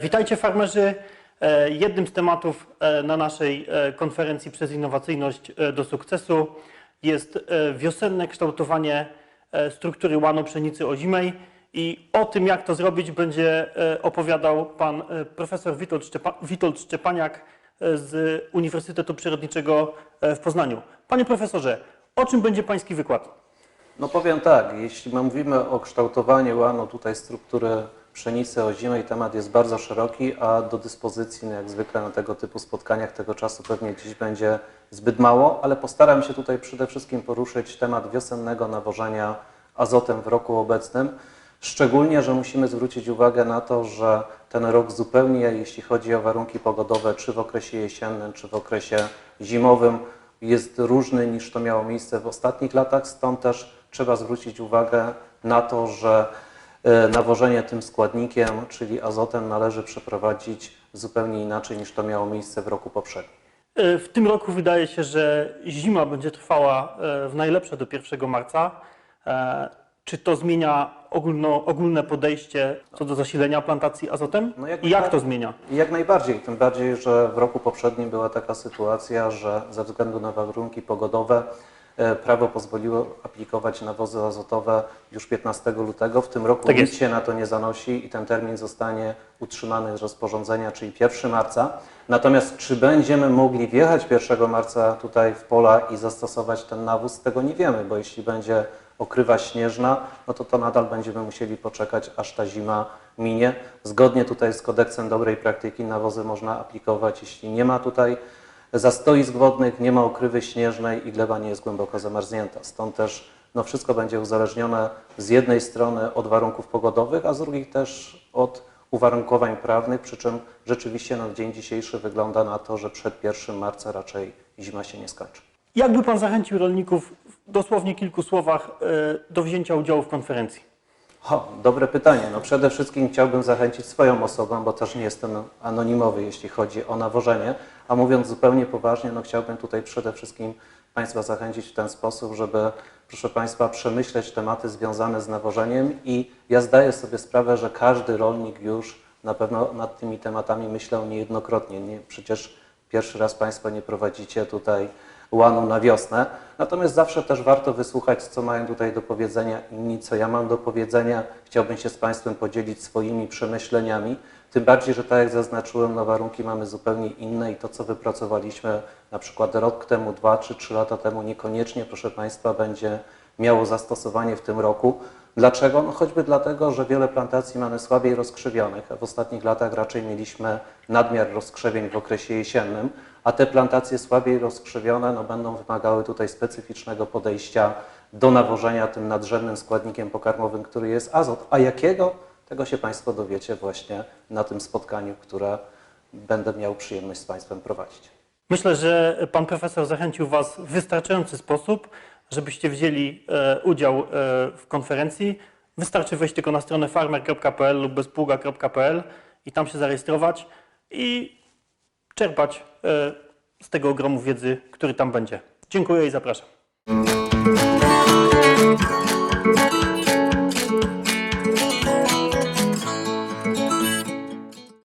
Witajcie farmerzy. E, Jednym z tematów e, na naszej e, konferencji przez innowacyjność do sukcesu jest wiosenne kształtowanie struktury łanu pszenicy ozimej i o tym, jak to zrobić, będzie opowiadał pan profesor Witold, Szczepa, Witold Szczepaniak z Uniwersytetu Przyrodniczego w Poznaniu. Panie profesorze, o czym będzie pański wykład? No powiem tak, jeśli my mówimy o kształtowaniu łanu tutaj struktury pszenicy ozimej, temat jest bardzo szeroki, a do dyspozycji, no jak zwykle na tego typu spotkaniach, tego czasu pewnie dziś będzie zbyt mało, ale postaram się tutaj przede wszystkim poruszyć temat wiosennego nawożenia azotem w roku obecnym. Szczególnie, że musimy zwrócić uwagę na to, że ten rok zupełnie, jeśli chodzi o warunki pogodowe, czy w okresie jesiennym, czy w okresie zimowym, jest różny niż to miało miejsce w ostatnich latach, stąd też trzeba zwrócić uwagę na to, że nawożenie tym składnikiem, czyli azotem, należy przeprowadzić zupełnie inaczej niż to miało miejsce w roku poprzednim. E, W tym roku wydaje się, że zima będzie trwała e, w najlepsze do 1 marca. E, Czy to zmienia ogólno, ogólne podejście co do zasilenia plantacji azotem? No jak I jak to zmienia? Jak najbardziej, tym bardziej, że w roku poprzednim była taka sytuacja, że ze względu na warunki pogodowe e, prawo pozwoliło aplikować nawozy azotowe już 15 lutego. W tym roku Tak nic się na to nie zanosi i ten termin zostanie utrzymany z rozporządzenia, czyli 1 marca. Natomiast czy będziemy mogli wjechać 1 marca tutaj w pola i zastosować ten nawóz, tego nie wiemy, bo jeśli będzie okrywa śnieżna, no to to nadal będziemy musieli poczekać, aż ta zima minie. Zgodnie tutaj z kodeksem dobrej praktyki nawozy można aplikować, jeśli nie ma tutaj zastoisk wodnych, nie ma okrywy śnieżnej i gleba nie jest głęboko zamarznięta. Stąd też no, wszystko będzie uzależnione z jednej strony od warunków pogodowych, a z drugiej też od uwarunkowań prawnych, przy czym rzeczywiście no, w dzień dzisiejszy wygląda na to, że przed 1 marca raczej zima się nie skończy. Jakby Pan zachęcił rolników w dosłownie kilku słowach e, do wzięcia udziału w konferencji? O, dobre pytanie. No przede wszystkim chciałbym zachęcić swoją osobą, bo też nie jestem anonimowy, jeśli chodzi o nawożenie. A mówiąc zupełnie poważnie, no chciałbym tutaj przede wszystkim Państwa zachęcić w ten sposób, żeby, proszę Państwa, przemyśleć tematy związane z nawożeniem i ja zdaję sobie sprawę, że każdy rolnik już na pewno nad tymi tematami myślał niejednokrotnie. Nie, przecież pierwszy raz Państwo nie prowadzicie tutaj łanu na wiosnę. Natomiast zawsze też warto wysłuchać, co mają tutaj do powiedzenia inni, co ja mam do powiedzenia. Chciałbym się z Państwem podzielić swoimi przemyśleniami. Tym bardziej, że tak jak zaznaczyłem, no warunki mamy zupełnie inne i to, co wypracowaliśmy na przykład rok temu, dwa czy trzy lata temu, niekoniecznie, proszę Państwa, będzie miało zastosowanie w tym roku. Dlaczego? No choćby dlatego, że wiele plantacji mamy słabiej rozkrzewionych, a w ostatnich latach raczej mieliśmy nadmiar rozkrzewień w okresie jesiennym, a te plantacje słabiej rozkrzewione no, będą wymagały tutaj specyficznego podejścia do nawożenia tym nadrzędnym składnikiem pokarmowym, który jest azot. A jakiego? Tego się Państwo dowiecie właśnie na tym spotkaniu, które będę miał przyjemność z Państwem prowadzić. Myślę, że Pan Profesor zachęcił Was w wystarczający sposób, żebyście wzięli e, udział e, w konferencji. Wystarczy wejść tylko na stronę farmer.pl lub bezpługa.pl i tam się zarejestrować i czerpać e, z tego ogromu wiedzy, który tam będzie. Dziękuję i zapraszam.